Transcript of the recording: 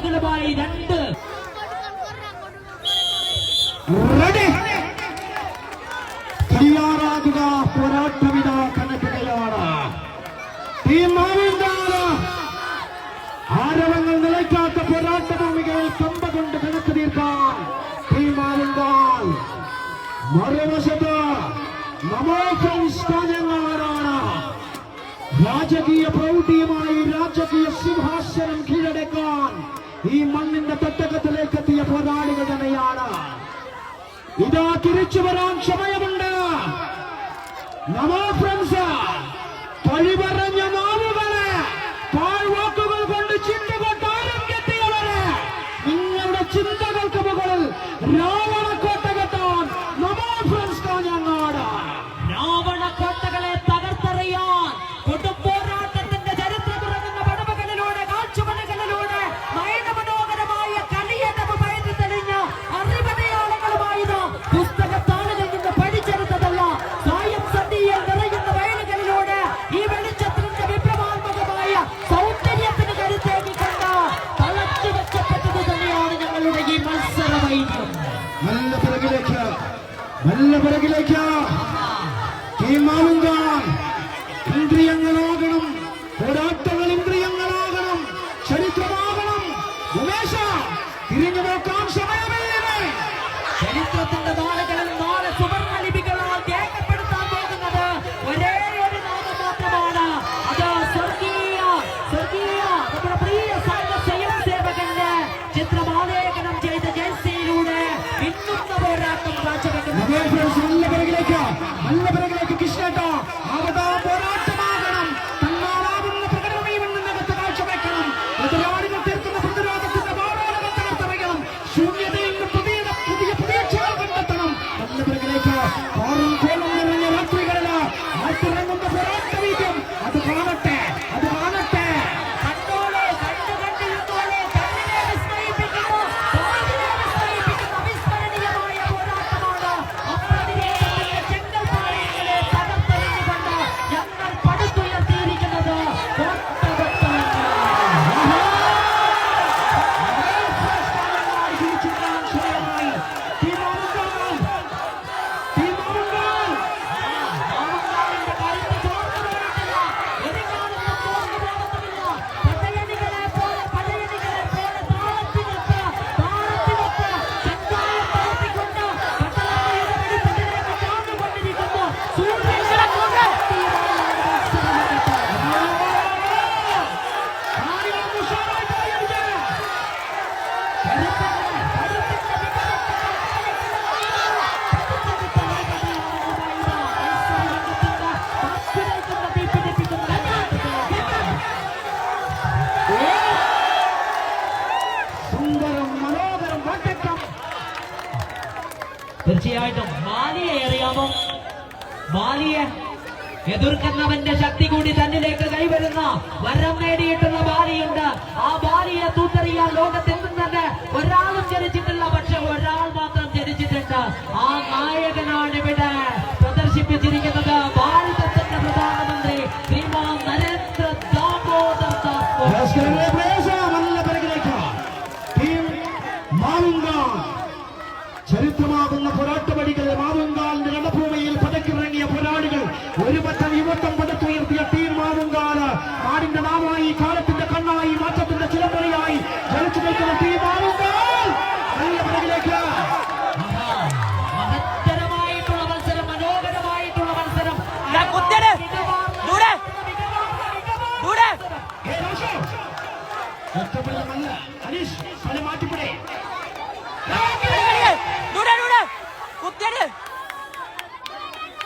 സ്റ്റെപ്പുകളുമായി രണ്ട്. തയ്യാറാകുക പോരാട്ടമിത കണക്കുകയാണ് ആരവങ്ങൾ നിലയ്ക്കാത്ത പോരാട്ട ഭൂമികയിൽ കമ്പ കൊണ്ട് കണക്ക് തീർക്കാൻ തീരുമാനിന്താൽ മറുവശത്ത് നമോ ഫ്രണ്ട്സ് രാജകീയ പ്രൗഢിയുമായി രാജകീയ സിംഹാസനം കീഴടക്കാൻ ഈ മണ്ണിന്റെ തട്ടകത്തിലേക്ക് എത്തിയ പോരാളികൾ തന്നെയാണ്. ഇതാ തിരിച്ചു വരാൻ സമയമുണ്ട്. നമോ ഫ്രണ്ട്സ് കഴിവറഞ്ഞ നല്ല പിറകിലേക്ക്. തീരുമാനം കാണാൻ ഇന്ദ്രിയങ്ങളോ തീർച്ചയായിട്ടും മാലിയെ അറിയാമോ മാലിയെ എതിർക്കുന്നവന്റെ ശക്തി കൂടി തന്നിലേക്ക് കൈവരും ഒരു പറ്റം യുവത്വം പടുത്തുയർത്തിയ ടീം മാവുങ്കാല നാടിന്റെ നാമായി കാലത്തിന്റെ കണ്ണായി മാറ്റത്തിന്റെ ചിലമുറിയായി ജനിച്ചു നിൽക്കുന്ന ടീം മാവുങ്കാൽ നല്ല പിറകിലേക്ക് മഹത്തരമായിട്ടുള്ള മത്സരം മനോഹരമായിട്ടുള്ള മത്സരം. ഒറ്റപ്പെടുന്നല്ല അനീഷ് കളി മാറ്റിപ്പിടേ. കുത്തിയത്